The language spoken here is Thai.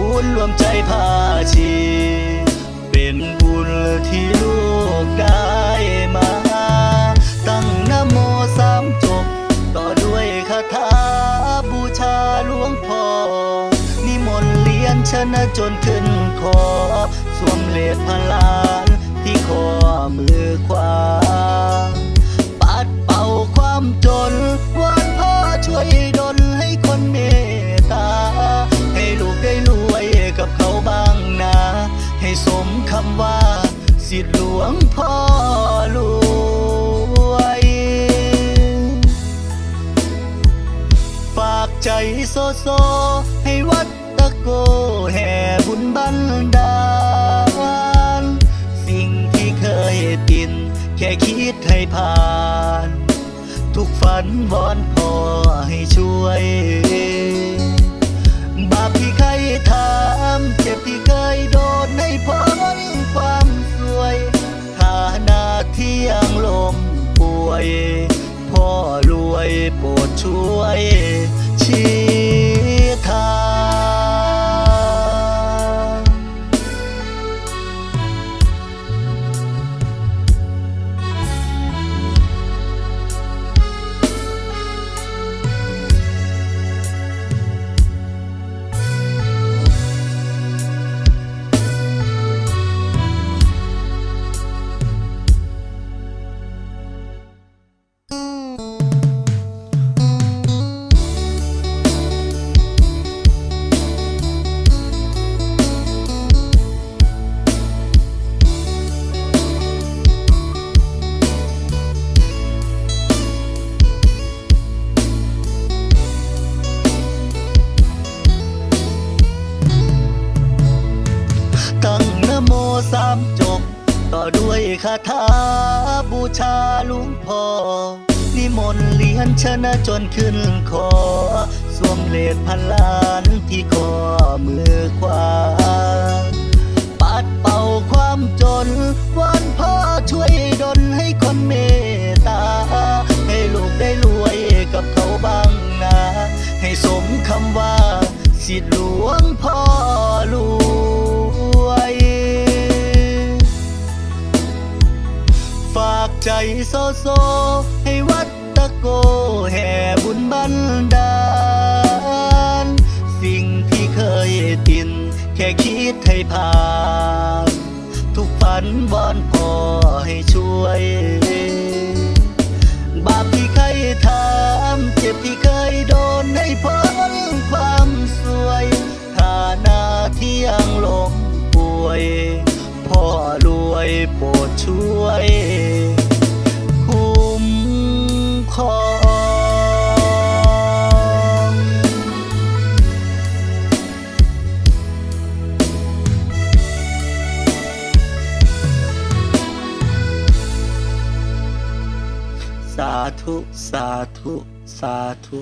ศูนย์รวมใจภาชี เป็นบุญที่ลูกได้มา ตั้งนโมสามจบ ต่อด้วยคาถาบูชาหลวงพ่อ นิมนต์เลียนชนะจนขึ้นคอ สวมเลดพล สิทธิหลวงพ่อรวย ฝากใจโซโซ ให้วัดตะโกแห่บุญบันดาล สิ่งที่เคยติน แค่คิดให้ผ่าน ทุกฝันวอนพ่อให้ช่วย บาปที่เคยทำเจ็บที่ โสามจบ ต่อด้วยคาถาบูชาลวงพ่อนิมนต์เลียนชนะจนขึ้นคอ สวมเลดพันล้านที่คอมือขวา ปัดเป่าความจนวอนพ่อช่วยดลให้คนเมตตา ให้ลูกได้รวยกับเขาบ้างนะ ให้สมคำว่าสิทธิหล ใจโซโซ ให้วัดตะโกแห่บุญบันดาล สิ่งที่เคยติน แค่คิดให้ผ่าน ทุกฝันวอนพอให้ช่วย บาปที่เคยทำเจ็บที่เคยโดนให้พ้นความสวยฐานะที่ยังลมป่วย พ่อรวยโปรดช่วยาธุ สาธุ สาธุ